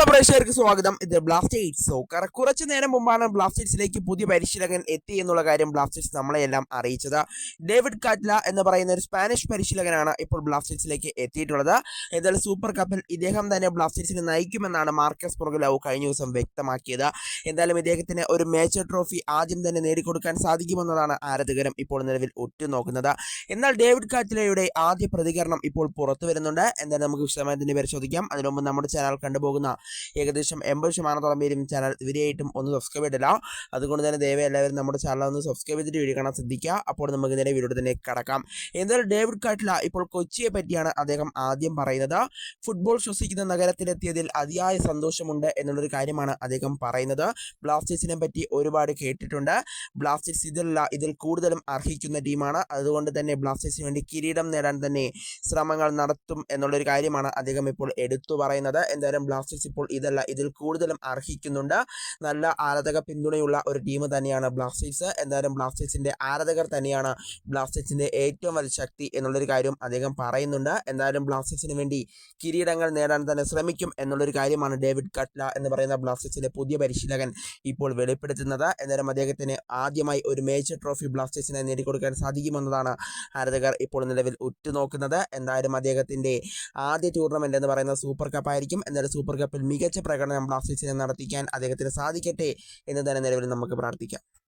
നമ്മുടെ പ്രേക്ഷകർക്ക് സ്വാഗതം. ഇത് ബ്ലാസ്റ്റേഴ്സ് സോക്കർ കുറച്ചു നേരം മുമ്പാണ് ബ്ലാസ്റ്റേഴ്സിലേക്ക് പുതിയ പരിശീലകൻ എത്തി എന്നുള്ള കാര്യം ബ്ലാസ്റ്റേഴ്സ് നമ്മളെല്ലാം അറിയിച്ചത്. ഡേവിഡ് കാറ്റ്ല എന്ന് പറയുന്ന ഒരു സ്പാനിഷ് പരിശീലകനാണ് ഇപ്പോൾ ബ്ലാസ്റ്റേഴ്സിലേക്ക് എത്തിയിട്ടുള്ളത്. എന്തായാലും സൂപ്പർ കപ്പിൽ ഇദ്ദേഹം തന്നെ ബ്ലാസ്റ്റേഴ്സിനെ നയിക്കുമെന്നാണ് മാർക്കസ് പൊർഗലാവ് കഴിഞ്ഞ ദിവസം വ്യക്തമാക്കിയത്. എന്തായാലും ഇദ്ദേഹത്തിന് ഒരു മേജർ ട്രോഫി ആദ്യം തന്നെ നേടിക്കൊടുക്കാൻ സാധിക്കുമെന്നതാണ് ആരാധകരും ഇപ്പോൾ നിലവിൽ ഒറ്റുനോക്കുന്നത് എന്നാൽ ഡേവിഡ് കാറ്റ്ലയുടെ ആദ്യ പ്രതികരണം ഇപ്പോൾ പുറത്തു വരുന്നുണ്ട് എന്തായാലും നമുക്ക് വിശദമായി തന്നെ പരിശോധിക്കാം. അതിനു മുമ്പ് നമ്മുടെ ചാനൽ കണ്ടുപോകുന്ന ഏകദേശം എൺപത് ശതമാനത്തോളം പേരും ചാനൽ ഇവരെയായിട്ടും ഒന്ന് സബ്സ്ക്രൈബ് ചെയ്തില്ല അതുകൊണ്ട് തന്നെ ദയവായി എല്ലാവരും നമ്മുടെ ചാനൽ ഒന്ന് സബ്സ്ക്രൈബ് ചെയ്തിട്ട് വീഡിയോ കാണാൻ ശ്രദ്ധിക്കുക. അപ്പോൾ നമുക്ക് നേരെ വീഡിയോ തന്നെ കടക്കാം. എന്തായാലും ഡേവിഡ് കാട്ടില ഇപ്പോൾ കൊച്ചിയെ പറ്റിയാണ് അദ്ദേഹം ആദ്യം പറയുന്നത്. ഫുട്ബോൾ ശ്വസിക്കുന്ന നഗരത്തിലെത്തിയതിൽ അതിയായ സന്തോഷമുണ്ട് എന്നുള്ളൊരു കാര്യമാണ് അദ്ദേഹം പറയുന്നത്. ബ്ലാസ്റ്റേഴ്സിനെ പറ്റി ഒരുപാട് കേട്ടിട്ടുണ്ട്. ബ്ലാസ്റ്റേഴ്സ് ഇതിലല്ല ഇതിൽ കൂടുതലും അർഹിക്കുന്ന ടീമാണ്. അതുകൊണ്ട് തന്നെ ബ്ലാസ്റ്റേഴ്സിന് വേണ്ടി കിരീടം നേടാൻ തന്നെ ശ്രമങ്ങൾ നടത്തും എന്നുള്ളൊരു കാര്യമാണ് അദ്ദേഹം ഇപ്പോൾ എടുത്തു പറയുന്നത്. എന്തായാലും ബ്ലാസ്റ്റേഴ്സ് ഇപ്പോൾ ഇതല്ല ഇതിൽ കൂടുതലും അർഹിക്കുന്നുണ്ട്. നല്ല ആരാധക പിന്തുണയുള്ള ഒരു ടീം തന്നെയാണ് ബ്ലാസ്റ്റേഴ്സ് എന്തായാലും ബ്ലാസ്റ്റേഴ്സിന്റെ ആരാധകർ തന്നെയാണ് ബ്ലാസ്റ്റേഴ്സിന്റെ ഏറ്റവും വലിയ ശക്തി എന്നുള്ളൊരു കാര്യം അദ്ദേഹം പറയുന്നുണ്ട്. എന്തായാലും ബ്ലാസ്റ്റേഴ്സിന് വേണ്ടി കിരീടങ്ങൾ നേടാൻ തന്നെ ശ്രമിക്കും എന്നുള്ളൊരു കാര്യമാണ് ഡേവിഡ് കട്ട്ല എന്ന് പറയുന്ന ബ്ലാസ്റ്റേഴ്സിന്റെ പുതിയ പരിശീലകൻ ഇപ്പോൾ വെളിപ്പെടുത്തുന്നത്. എന്തായാലും അദ്ദേഹത്തിന് ആദ്യമായി ഒരു മേജർ ട്രോഫി ബ്ലാസ്റ്റേഴ്സിനെ നേടിക്കൊടുക്കാൻ സാധിക്കുമെന്നതാണ് ആരാധകർ ഇപ്പോൾ നിലവിൽ ഉറ്റുനോക്കുന്നത്. എന്തായാലും അദ്ദേഹത്തിന്റെ ആദ്യ ടൂർണമെന്റ് എന്ന് പറയുന്ന സൂപ്പർ കപ്പ് ആയിരിക്കും. സൂപ്പർ കപ്പിൽ മികച്ച പ്രകടനം ബ്ലാസ്റ്റേഴ്സിനെ നടത്തിക്കാൻ അദ്ദേഹത്തിന് സാധിക്കട്ടെ എന്ന് തന്നെ നിലവിൽ നമുക്ക് പ്രാർത്ഥിക്കാം.